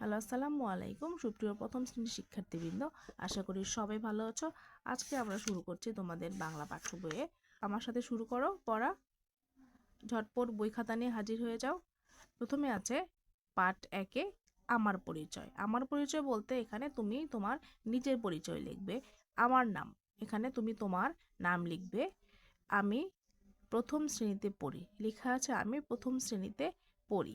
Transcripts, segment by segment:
Hello, আসসালামু আলাইকুম। সুপ্রিয় প্রথম শ্রেণির শিক্ষার্থীবৃন্দ, আশা করি সবাই ভালো আছো। আজকে আমরা শুরু করছি তোমাদের বাংলা পাঠ্য বইয়ে। আমার সাথে শুরু করো, পড়া। ঝটপট বই খাতা নিয়ে হাজির হয়ে যাও। প্রথমে আছে পাঠ একে আমার পরিচয়। আমার পরিচয় বলতে এখানে তুমি তোমার নিজের পরিচয় লিখবে। আমার নাম, এখানে তুমি তোমার নাম লিখবে। আমি প্রথম শ্রেণীতে পড়ি। লেখা আছে আমি প্রথম শ্রেণীতে পড়ি।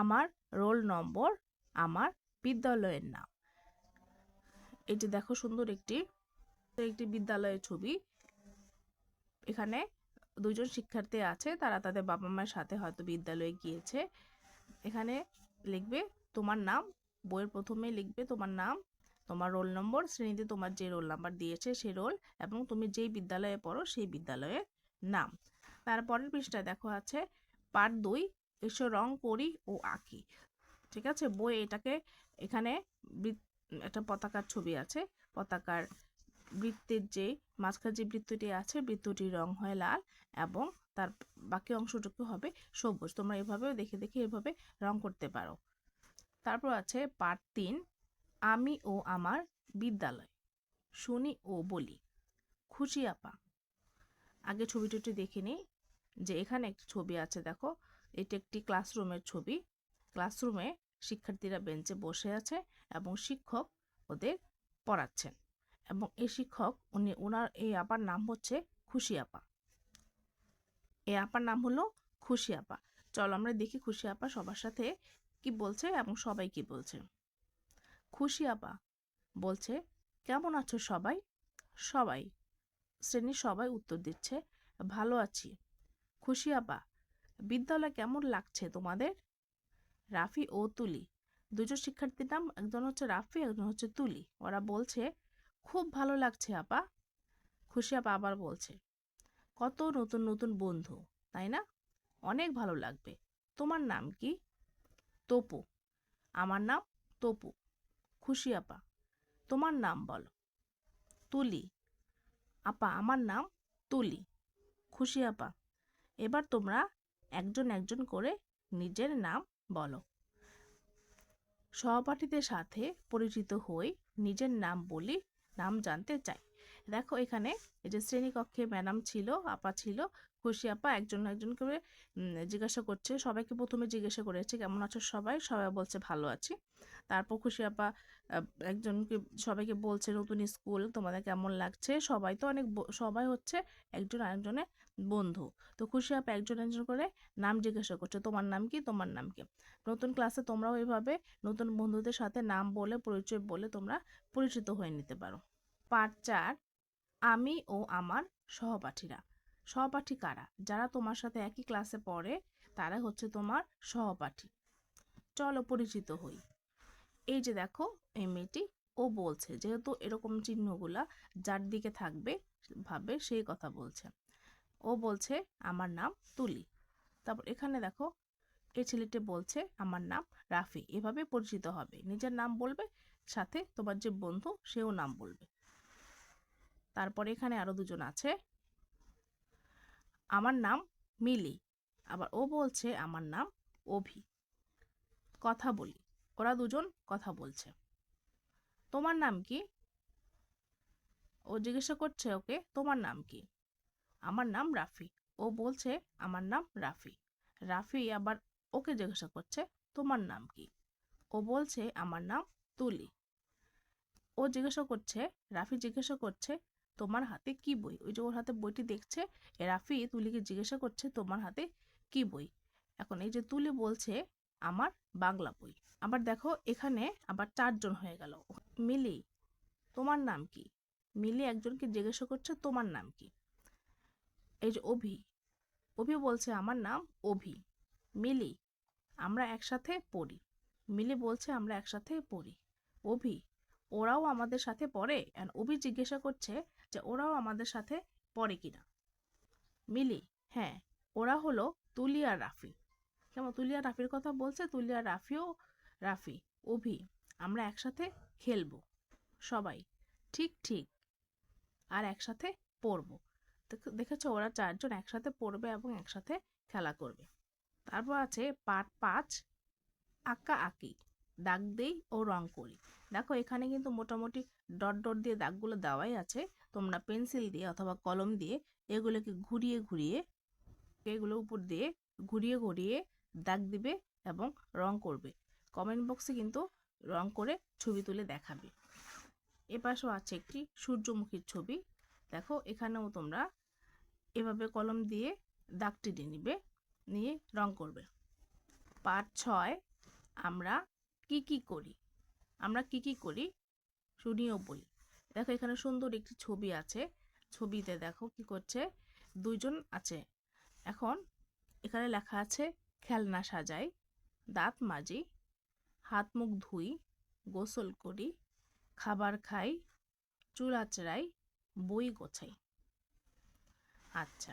আমার রোল নম্বর আমার বিদ্যালয়ের নাম। যে দেখো সুন্দর একটি একটি বিদ্যালয়ের ছবি। এখানে দুজন শিক্ষার্থী আছে, তারা তাদের বাবা মায়ের সাথে হয়তো বিদ্যালয়ে গিয়েছে। এখানে লিখবে, তোমার নাম। বইয়ের প্রথমে লিখবে, তোমার নাম, তোমার রোল নম্বর, শ্রেণীতে তোমার যে রোল নাম্বার দিয়েছে সে রোল, এবং তুমি যেই বিদ্যালয়ে পড়ো সেই বিদ্যালয়ের নাম। তারপরের পৃষ্ঠায় দেখো আছে পার্ট দুই এসো রং করি ও আঁকি। ঠিক আছে? বই এটাকে এখানে একটা পতাকার ছবি আছে। পতাকার বৃত্তের যে মাঝখানে যে বৃত্তটি আছে, বৃত্তটির রং হয় লাল এবং তার বাকি অংশটুকু হবে সবুজ। তোমরা এভাবেও দেখে দেখে এভাবে রং করতে পারো। তারপর আছে পার্ট তিন, আমি ও আমার বিদ্যালয়। শুনি ও বলি, খুশি আপা। আগে ছবিটি দেখে নিই যে এখানে একটি ছবি আছে, দেখো। এটি একটি ক্লাসরুমের ছবি। ক্লাসরুমে শিক্ষার্থীরা বেঞ্চে বসে আছে এবং শিক্ষক ওদের পড়াচ্ছেন এবং এই শিক্ষক, উনি ওনার এই আপার নাম হচ্ছে খুশি আপা। এই আপার নাম হলো খুশি আপা। চলো আমরা দেখি খুশি আপা সবার সাথে কি বলছে এবং সবাই কি বলছে। খুশি আপা বলছে, কেমন আছো সবাই? সবাই, শ্রেণির সবাই উত্তর দিচ্ছে, ভালো আছি। খুশি আপা বিদ্যালয় কেমন লাগছে তোমাদের? রাফি ও তুলি। দুজন শিক্ষার্থীর নাম, একজন হচ্ছে রাফি, একজন হচ্ছে তুলি। ওরা বলছে, খুব ভালো লাগছে, আপা। খুশি আপা আবার বলছে, কত নতুন নতুন বন্ধু, তাই না? অনেক ভালো লাগবে। তোমার নাম কি? তপু। আমার নাম? তপু। খুশি আপা, তোমার নাম বলো। তুলি। আপা, আমার নাম তুলি। খুশি আপা, এবার তোমরা একজন একজন করে নিজের নাম বলো। সহপাঠীদের সাথে পরিচিত হই, নিজের নাম বলি, নাম জানতে চাই। দেখো এখানে এই যে শ্রেণীকক্ষে ম্যাডাম ছিল, আপা ছিল, খুশি আপা একজন একজন করে জিজ্ঞাসা করছে, সবাইকে প্রথমে জিজ্ঞাসা করেছে, কেমন আছো সবাই? সবাই বলছে, ভালো আছি। তারপর খুশি আপা একজনকে, সবাইকে বলছে, নতুন স্কুল, তোমাদের কেমন লাগছে? সবাই তো অনেক সবাই হচ্ছে একজন আরেকজনের বন্ধু। তো খুশি আপ একজন একজন করে নাম জিজ্ঞাসা করছে, তোমার নাম কি? তোমার নাম কি? নতুন ক্লাসে তোমরাও এইভাবে নতুন বন্ধুদের সাথে নাম বলে, পরিচয় বলে তোমরা পরিচিত হয়ে নিতে পারো। পার্ট চার, আমি ও আমার সহপাঠীরা। সহপাঠী কারা? যারা তোমার সাথে একই ক্লাসে পড়ে, তারা হচ্ছে তোমার সহপাঠী। চলো পরিচিত হই। এই যে দেখো, এই মেয়েটি, ও বলছে যেহেতু এরকম চিহ্নগুলা যার দিকে থাকবে ভাবে সেই কথা বলছে। ও বলছে, আমার নাম তুলি। তারপর এখানে দেখো, এই ছেলেটি বলছে, আমার নাম রাফি। এভাবে পরিচিত হবে। নিজের নাম বলবে, সাথে তোমার যে বন্ধু, সেও নাম বলবে। তারপরে এখানে আরও দুজন আছে। আমার নাম মিলি। আবার ও বলছে, আমার নাম অভি। কথা বলি। ওরা দুজন কথা বলছে। তোমার নাম কি? ও জিজ্ঞাসা করছে ওকে, তোমার নাম কি? আমার নাম রাফি। ও বলছে, আমার নাম রাফি। রাফি আবার ওকে জিজ্ঞাসা করছে, তোমার নাম কি? ও বলছে, আমার নাম তুলি। ও জিজ্ঞাসা করছে, রাফি জিজ্ঞাসা করছে, তোমার হাতে কি বই? ওই যে ওর হাতে বইটি দেখছে রাফি তুলিকে জিজ্ঞাসা করছে, তোমার হাতে কি বই? এখন এই যে তুলি বলছে আমার বাংলা বই। আবার দেখো, এখানে আবার চারজন হয়ে গেল। মিলি, তোমার নাম কি? মিলি একজনকে জিজ্ঞাসা করছে, তোমার নাম কি? এই যে অভি অভি বলছে, আমার নাম অভি। মিলি, আমরা একসাথে পড়ি। মিলি বলছে, আমরা একসাথে পড়ি। অভি, ওরাও আমাদের সাথে পড়ে? অ্যান্ড অভি জিজ্ঞাসা করছে যে, ওরাও আমাদের সাথে পড়ে কিনা? মিলি হ্যাঁ ওরা হলো তুলি আর রাফি। কেমন তুলি আর রাফির কথা বলছে তুলি আর রাফিও রাফি, অভি, আমরা একসাথে খেলব, সবাই, ঠিক ঠিক, আর একসাথে পড়ব। দেখ- দেখেছ ওরা চারজন একসাথে পড়বে এবং একসাথে খেলা করবে। তারপর আছে পার্ট পাঁচ, আঁকা আঁকি, দাগ দেই ও রং করি। দেখো এখানে কিন্তু মোটামুটি ডট ডট দিয়ে দাগগুলো দেওয়াই আছে। তোমরা পেন্সিল দিয়ে অথবা কলম দিয়ে এগুলোকে ঘুরিয়ে ঘুরিয়ে, এগুলো উপর দিয়ে ঘুরিয়ে ঘুরিয়ে দাগ দিবে এবং রং করবে। কমেন্ট বক্সে কিন্তু রং করে ছবি তুলে দেখাবে। এপাশেও আছে একটি সূর্যমুখীর ছবি। দেখো, এখানেও তোমরা এভাবে কলম দিয়ে দাগ টেনে নিবে নিয়ে রং করবে। পার্ট ছয়, আমরা কি কি করি? আমরা কি কি করি? শুনিও বলি দেখো, এখানে সুন্দর একটি ছবি আছে। ছবিতে দেখো কি করছে? দুইজন আছে। এখন এখানে লেখা আছে খেলনা সাজাই, দাঁত মাজি, হাত মুখ ধুই, গোসল করি, খাবার খাই, চুল আঁচড়াই, বই গোছাই। আচ্ছা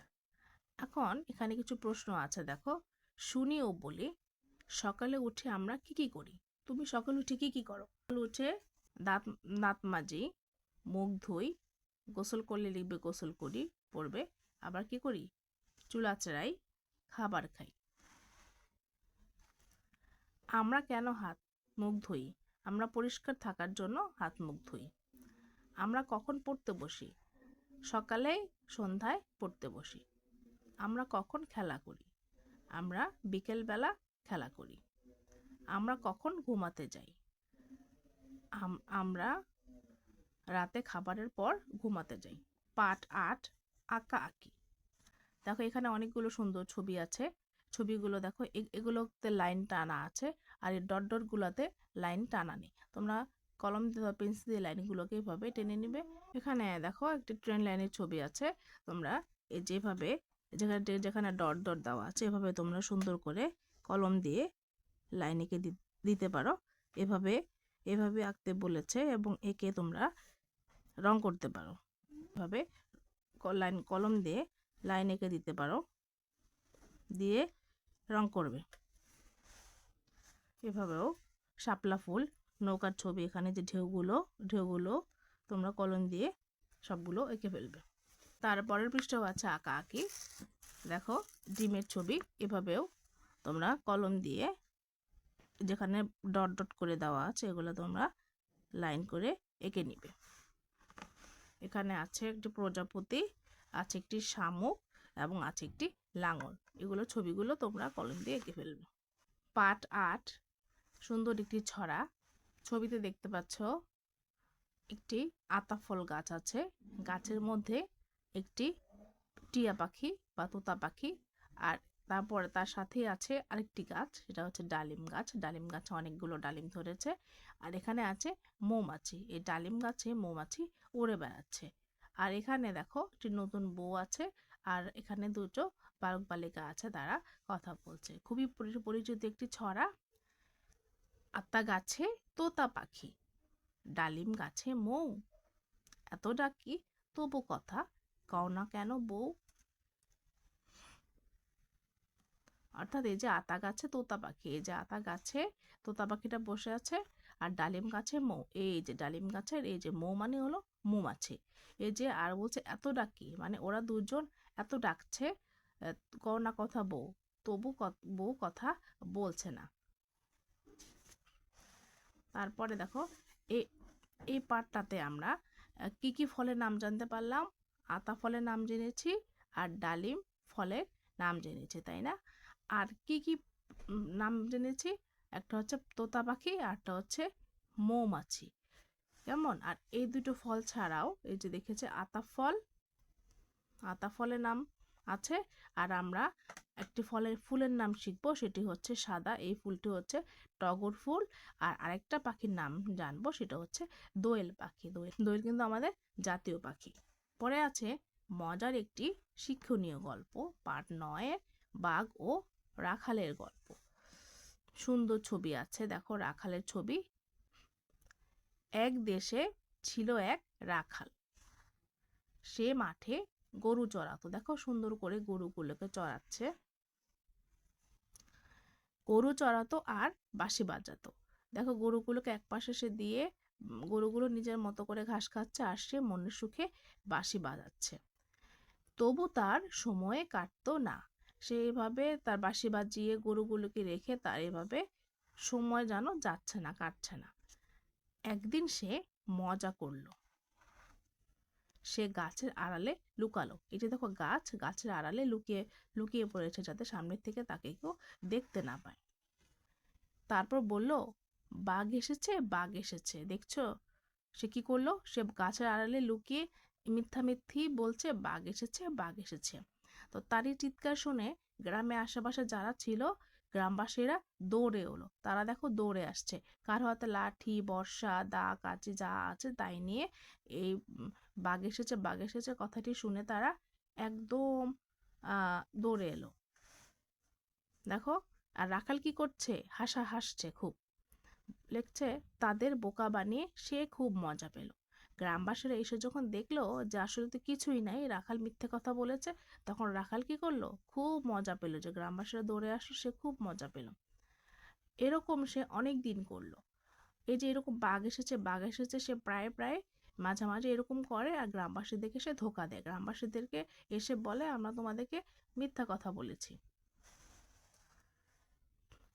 এখন এখানে কিছু প্রশ্ন আছে, দেখো। শুনি ও বলি, সকালে উঠে আমরা কি কি করি? তুমি সকালে উঠে কি কি করো? সকালে উঠে দাঁত দাঁত মাজি, মুখ ধুই, গোসল করলে লিখবে গোসল করি, পড়বে। আবার কি করি? চুল আঁচড়াই, খাবার খাই। আমরা কেন হাত মুখ ধুই? আমরা পরিষ্কার থাকার জন্য হাত মুখ ধুই। আমরা কখন পড়তে বসি? সকালে, সন্ধ্যায় পড়তে বসি। আমরা কখন খেলা করি? আমরা বিকেলবেলা খেলা করি। আমরা কখন ঘুমাতে যাই? আম- আমরা রাতে খাবারের পর ঘুমাতে যাই। পাঠ আট আঁকা আঁকি। দেখো এখানে অনেকগুলো সুন্দর ছবি আছে। ছবিগুলো দেখো এগুলোতে লাইন টানা আছে আর এই ডট ডটগুলোতে লাইন টানা নেই। তোমরা কলম পেন্সিল দিয়ে লাইনগুলোকে এভাবে টেনে নিবে। এখানে দেখো একটি ট্রেন লাইনের ছবি আছে। তোমরা এই যেভাবে যেখানে যেখানে ডট ডট দেওয়া আছে, এভাবে তোমরা সুন্দর করে কলম দিয়ে লাইন এঁকে দিতে পারো। এভাবে এভাবে আঁকতে বলেছে এবং একে তোমরা রং করতে পারো। এভাবে লাইন, কলম দিয়ে লাইন এঁকে দিতে পারো। দিয়ে রং করবে। এভাবেও শাপলা ফুল, নৌকার ছবি, এখানে যে ঢেউগুলো ঢেউগুলো তোমরা কলম দিয়ে সবগুলো এঁকে ফেলবে। তারপরের পৃষ্ঠাও আছে আঁকা আঁকি। দেখো, ডিমের ছবি, এভাবেও তোমরা কলম দিয়ে যেখানে ডট ডট করে দেওয়া আছে, এগুলো তোমরা লাইন করে এঁকে নিবে। এখানে আছে একটি প্রজাপতি, আছে একটি শামুক এবং আছে একটি লাঙল। এগুলো ছবিগুলো তোমরা কলম দিয়ে এঁকে ফেলবে। পাট আট, সুন্দর একটি ছড়া। ছবিতে দেখতে পাচ্ছ, একটি আতাফল গাছ আছে। গাছের মধ্যে একটি টিয়া পাখি বা তোতা পাখি আর তারপরে তার সাথেই আছে আরেকটি গাছ, সেটা হচ্ছে ডালিম গাছ। ডালিম গাছে অনেকগুলো ডালিম ধরেছে আর এখানে আছে মৌমাছি। এই ডালিম গাছে মৌমাছি উড়ে বেড়াচ্ছে। আর এখানে দেখো, একটি নতুন বউ আছে আর এখানে দুটো বালক বালিকা আছে তারা কথা বলছে। খুবই পরিচিত একটি ছড়া। আত্মা গাছে, তোতা পাখি। ডালিম গাছে মৌ। এত ডাকি তবু কথা, কও না কেন বউ? অর্থাৎ এই যে আতা গাছে, তোতা পাখি, এই যে আতা গাছে, তোতা পাখিটা বসে আছে আর ডালিম গাছে মৌ। এই যে ডালিম গাছের, এই যে মৌ মানে হলো মৌমাছি। এই যে আর বলছে এত ডাকি মানে ওরা দুজন এত ডাকছে কও না কথা বউ, তবু বউ কথা বলছে না। তারপরে দেখো এই এই আমরা কি কি ফলের নাম জানতে পারলাম? আতা ফলের নাম জেনেছি আর ডালিম ফলের নাম জেনেছি, তাই না? আর কি কি নাম জেনেছি? একটা হচ্ছে তোতা পাখি আর একটা হচ্ছে মৌমাছি। কেমন? আর এই দুটো ফল ছাড়াও, এই যে দেখেছে আতা ফল, আতা ফলের নাম আছে। আর আমরা একটি ফলের ফুলের নাম শিখব, সেটি হচ্ছে সাদা। এই ফুলটি হচ্ছে টগর ফুল। আর আরেকটা পাখির নাম জানব, সেটা হচ্ছে দোয়েল পাখি। দোয়েল দোয়েল কিন্তু আমাদের জাতীয় পাখি। পরে আছে মজার একটি শিক্ষণীয় গল্প, পার্ট নয়ের বাঘ ও রাখালের গল্প। সুন্দর ছবি আছে, দেখো রাখালের ছবি। এক দেশে ছিল এক রাখাল। সে মাঠে গরু চড়াতো দেখো সুন্দর করে গরুগুলোকে চড়াচ্ছে। গরু চড়াতো আর বাঁশি বাজাতো। দেখো গরুগুলোকে এক পাশে সে দিয়ে গরুগুলো নিজের মতো করে ঘাস খাচ্ছে আর সে মনের সুখে বাঁশি বাজাচ্ছে। তবু তার সময়ে কাটতো না। সে এভাবে তার বাঁশি বাজিয়ে গরুগুলোকে রেখে তার এভাবে সময় যেন যাচ্ছে না, কাটছে না। একদিন সে মজা করল। সে গাছের আড়ালে লুকালো। এই যে দেখো গাছ, গাছের আড়ালে লুকিয়ে লুকিয়ে পড়েছে যাতে সামনের থেকে তাকে কেউ দেখতে না পায়। তারপর বলল, বাঘ এসেছে বাঘ এসেছে, দেখছ? সে কি করল? সে গাছের আড়ালে লুকিয়ে মিথ্যা মিথ্যি বলছে, বাঘ এসেছে বাঘ এসেছে। তো তারই চিৎকার শুনে গ্রামে আশেপাশে যারা ছিল, গ্রামবাসীরা দৌড়ে এলো। তারা দেখো দৌড়ে আসছে। কারও হাতে লাঠি, বর্ষা দা কাচি যা আছে তাই নিয়ে এই বাঘ এসেছে বাঘ এসেছে, কথাটি শুনে তারা একদম দৌড়ে এলো। দেখো, আর রাখাল কি করছে? হাসা, হাসছে খুব। লিখছে, তাদের বোকা বানিয়ে সে খুব মজা পেল। গ্রামবাসীরা এসে যখন দেখল যে আসলে তো কিছুই নাই, রাখাল মিথ্যে কথা বলেছে, তখন রাখাল কি করল? খুব মজা পেল যে গ্রামবাসীরা দৌড়ে আসলো, সে খুব মজা পেল। এরকম সে অনেক দিন করল। এই যে এরকম বাঘ এসেছে বাঘ এসেছে, সে প্রায় প্রায় মাঝে মাঝে এরকম করে আর গ্রামবাসীদেরকে সে ধোকা দেয়। গ্রামবাসীদেরকে এসে বলে, আমরা তোমাদেরকে মিথ্যা কথা বলেছি।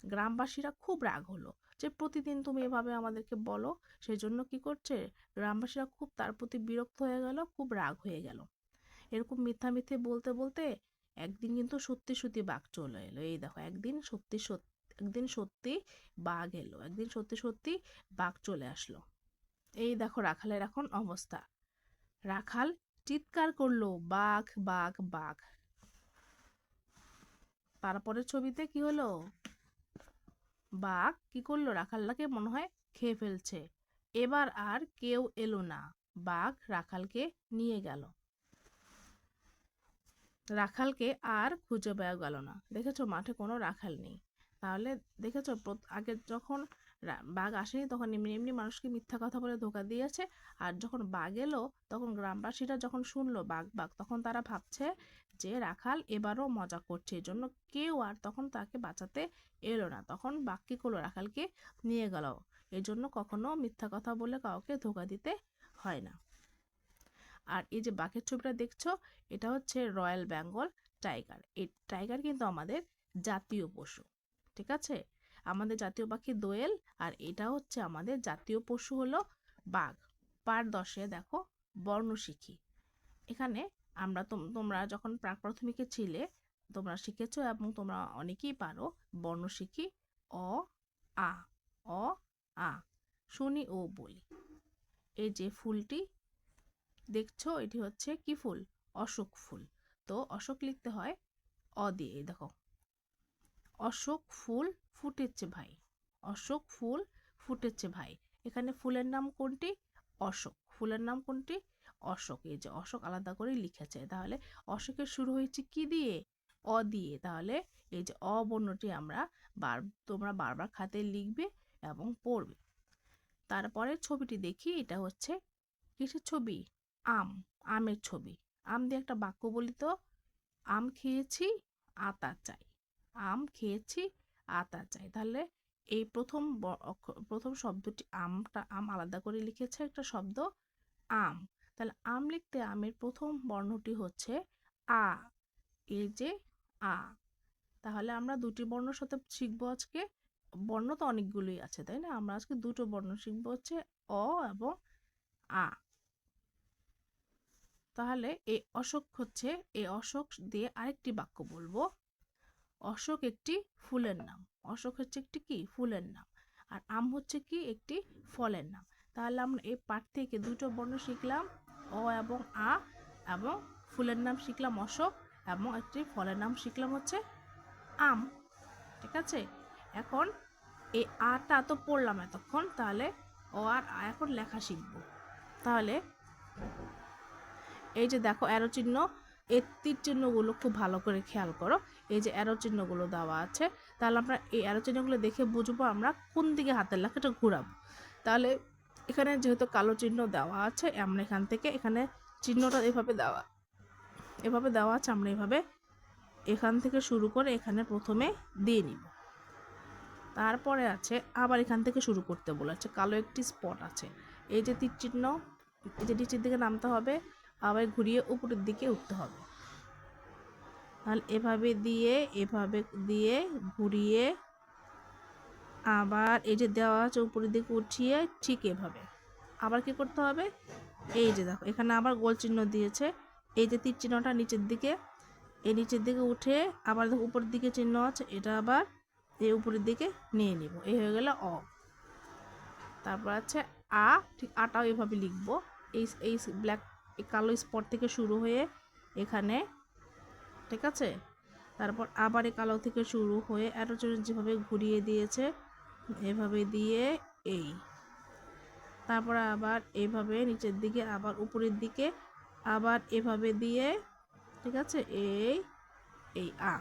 গ্রামবাসীরা খুব রাগ হলো যে, প্রতিদিন তুমি এভাবে আমাদেরকে বলো সেই জন্য কি করছে? গ্রামবাসীরা খুব তার প্রতি বিরক্ত হয়ে গেল, খুব রাগ হয়ে গেল। এরকম মিথ্যা মিথ্যে বলতে বলতে একদিন কিন্তু সত্যি সত্যি বাঘ চলে এলো। এই দেখো, একদিন সত্যি সত্যি একদিন সত্যি বাঘ এলো, একদিন সত্যি সত্যি বাঘ চলে আসলো। এই দেখো রাখালের এখন অবস্থা। রাখাল চিৎকার করল, বাঘ বাঘ বাঘ। তারপরের ছবিতে কি হলো? বাঘ কি করল? রাখালটাকে মনে হয় খেয়ে ফেলছে। এবার আর কেউ এলো না। বাঘ রাখালকে নিয়ে গেল। রাখালকে আর খুঁজে পাওয়া গেল না। দেখেছ, মাঠে কোনো রাখাল নেই। তাহলে দেখেছ আগে যখন বাঘ আসেনি তখন এমনি এমনি মানুষকে মিথ্যা কথা বলে ধোকা দিয়েছে। আর যখন বাঘ এলো, তখন গ্রামবাসীরা যখন শুনলো বাঘ বাঘ, তখন তারা ভাবছে যে রাখাল এবারও মজা করছে জন্য কেউ আর তখন তাকে বাঁচাতে এলো না। তখন বাঘ কি করল? রাখালকে নিয়ে গেল। এই জন্য কখনো মিথ্যা কথা বলে কাউকে ধোকা দিতে হয় না। আর এই যে বাঘের ছবিটা দেখছ, এটা হচ্ছে রয়্যাল বেঙ্গল টাইগার। এই টাইগার কিন্তু আমাদের জাতীয় পশু, ঠিক আছে? আমাদের জাতীয় পাখি দোয়েল, আর এটা হচ্ছে আমাদের জাতীয় পশু হলো বাঘ। পার দশে দেখো বর্ণ শিখি এখানে আমরা তোম- তোমরা যখন প্রাক প্রাথমিকে ছিলে, তোমরা শিখেছো এবং তোমরা অনেকেই পারো বর্ণ শিখি অ, আ অ, আ, শুনি ও বলি। এই যে ফুলটি, দেখছ এটি হচ্ছে কি ফুল? অশোক ফুল। তো অশোক লিখতে হয় অ দিয়ে দেখো। অশোক ফুল ফুটেছে ভাই। অশোক ফুল ফুটেছে ভাই। এখানে ফুলের নাম কোনটি? অশোক। ফুলের নাম কোনটি? অশোক। এই যে অশোক আলাদা করে লিখেছে। তাহলে অশোকের শুরু হয়েছে কি দিয়ে? অ দিয়ে। তাহলে এই যে অ বর্ণটি আমরা বার, তোমরা বারবার খাতে লিখবে এবং পড়বে। তারপরে ছবিটি দেখি। এটা হচ্ছে কিসের ছবি? আম, আমের ছবি। আম দিয়ে একটা বাক্য বলি তো? আম খেয়েছি, আতা চাই। আম খেয়েছি আতা চাই তাহলে এই প্রথম প্রথম শব্দটি আমটা, আম আলাদা করে লিখেছে একটা শব্দ, আম। তাহলে আম লিখতে আমের প্রথম বর্ণটি হচ্ছে আ, এই যে আ। তাহলে আমরা দুটি বর্ণ সাথে শিখব আজকে। বর্ণ তো অনেকগুলোই আছে, তাই না? আমরা আজকে দুটো বর্ণ শিখব হচ্ছে অ এবং আ। তাহলে এই অশোক হচ্ছে, এই অশোক দিয়ে আরেকটি বাক্য বলব। অশোক একটি ফুলের নাম। অশোক হচ্ছে একটি কি? ফুলের নাম। আর আম হচ্ছে কি? একটি ফলের নাম। তাহলে আমরা এই পাঠ থেকে দুটো বর্ণ শিখলাম, অ এবং আ এবং ফুলের নাম শিখলাম অশোক এবং একটি ফলের নাম শিখলাম হচ্ছে আম। ঠিক আছে? এখন এই আটা তো পড়লাম এতক্ষণ, তাহলে ও আর আ এখন লেখা শিখব। তাহলে এই যে দেখো অ্যারো চিহ্ন, এর তীর চিহ্নগুলো খুব ভালো করে খেয়াল করো। এই যে অ্যারো চিহ্নগুলো দেওয়া আছে, তাহলে আমরা এই অ্যারো চিহ্নগুলো দেখে বুঝব আমরা কোন দিকে হাতের লেখাটা ঘুরাবো। তাহলে এখানে যেহেতু কালো চিহ্ন দেওয়া আছে, আমরা এখান থেকে এখানে চিহ্নটা এভাবে দেওয়া এভাবে দেওয়া আছে, আমরা এভাবে এখান থেকে শুরু করে এখানে প্রথমে দিয়ে নিব। তারপরে আছে, আবার এখান থেকে শুরু করতে বলেছে, কালো একটি স্পট আছে। এই যে তীর চিহ্ন, এই যে নিচের দিকে নামতে হবে, আবার ঘুরিয়ে উপরের দিকে উঠতে হবে। তাহলে এভাবে দিয়ে এভাবে দিয়ে ঘুরিয়ে আবার এই যে দেওয়া আছে উপরের দিকে উঠিয়ে ঠিক এভাবে। আবার কি করতে হবে? এই যে দেখো, এখানে আবার গোল চিহ্ন দিয়েছে। এই যে তীর চিহ্নটা নিচের দিকে, এই নিচের দিকে উঠে আবার দেখো উপরের দিকে চিহ্ন আছে, এটা আবার এই উপরের দিকে নিয়ে নিব। এই হয়ে গেল অ। তারপর আছে আ, ঠিক আটাও এভাবে লিখব। এই এই ব্ল্যাক কালো স্পট থেকে শুরু হয়ে এখানে ঠিক আছে? তারপর আবার এই কালো থেকে শুরু হয়ে এত যেভাবে ঘুরিয়ে দিয়েছে, এভাবে দিয়ে এই। তারপর আবার এভাবে নিচের দিকে, আবার উপরের দিকে, আবার এভাবে দিয়ে, ঠিক আছে? এই এই, আ।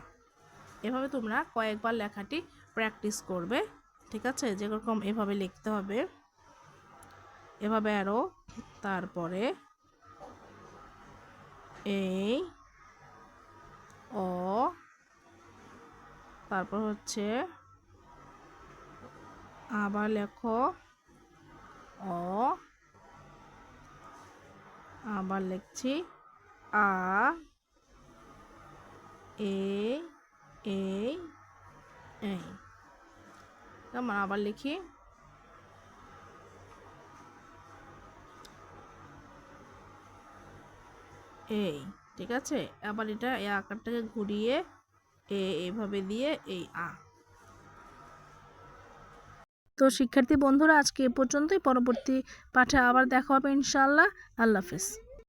এভাবে তোমরা কয়েকবার লেখাটি প্র্যাকটিস করবে, ঠিক আছে? যেরকম এভাবে লিখতে হবে। এভাবে আরও তারপরে এই অ। তারপর হচ্ছে আবার লেখো অ। আবার লিখছি আ, এ এই এই কেমন? আবার লিখি। এই। ঠিক আছে? আবার এটা এই আকারটাকে ঘুরিয়ে এ, এভাবে দিয়ে এই আ। তো শিক্ষার্থী বন্ধুরা, আজকে এ পর্যন্তই। পরবর্তী পাঠে আবার দেখা হবে ইনশাআল্লাহ। আল্লাহ হাফেজ।